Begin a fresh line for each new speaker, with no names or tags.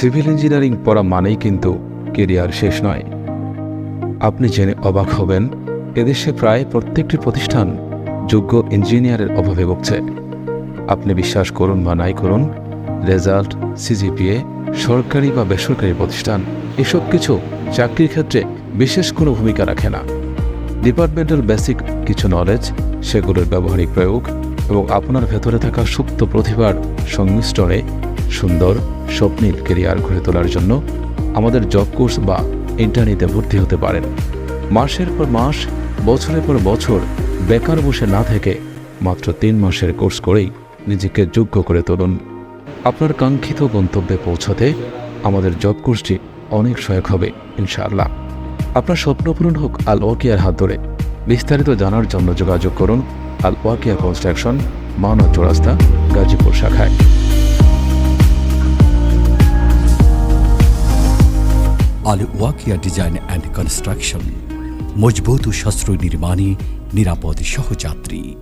Civil engineering পড়া মানেই কিন্তু কেরিয়ার শেষ নয়। আপনি জেনে অবাক হবেন, এদেশে প্রায় প্রত্যেকটি প্রতিষ্ঠান যোগ্য ইঞ্জিনিয়ারের অভাবে ভুগছে। আপনি বিশ্বাস করুন বা নাই করুন, রেজাল্ট, সিজিপিএ, সরকারি বা বেসরকারি প্রতিষ্ঠান, এসব কিছু চাকরির ক্ষেত্রে বিশেষ কোনো ভূমিকা রাখে না। ডিপার্টমেন্টাল বেসিক কিছু নলেজ সেগুলোর ব্যবহারিক প্রয়োগ এবং আপনার ভেতরে থাকা সুপ্ত প্রতিভার সংমিশ্রণে সুন্দর স্বপ্নিল কেরিয়ার গড়ে তোলার জন্য আমাদের জব কোর্স বা ইন্টারনেটে ভর্তি হতে পারেন। মাসের পর মাস, বছরের পর বছর বেকার বসে না থেকে মাত্র তিন মাসের কোর্স করেই নিজেকে যোগ্য করে তুলুন। আপনার কাঙ্ক্ষিত গন্তব্যে পৌঁছতে আমাদের জব কোর্সটি অনেক সহায়ক হবে, ইনশাআল্লাহ। আপনার স্বপ্ন পূরণ হোক আল ওয়াকিয়ার হাত ধরে। বিস্তারিত জানার জন্য যোগাযোগ করুন Al Wakiya construction, Manab Chowrasta, Gazipur.
Al Wakiya design and construction মজবুত ও সাশ্রয় নির্মাণে নিরাপদ সহযাত্রী।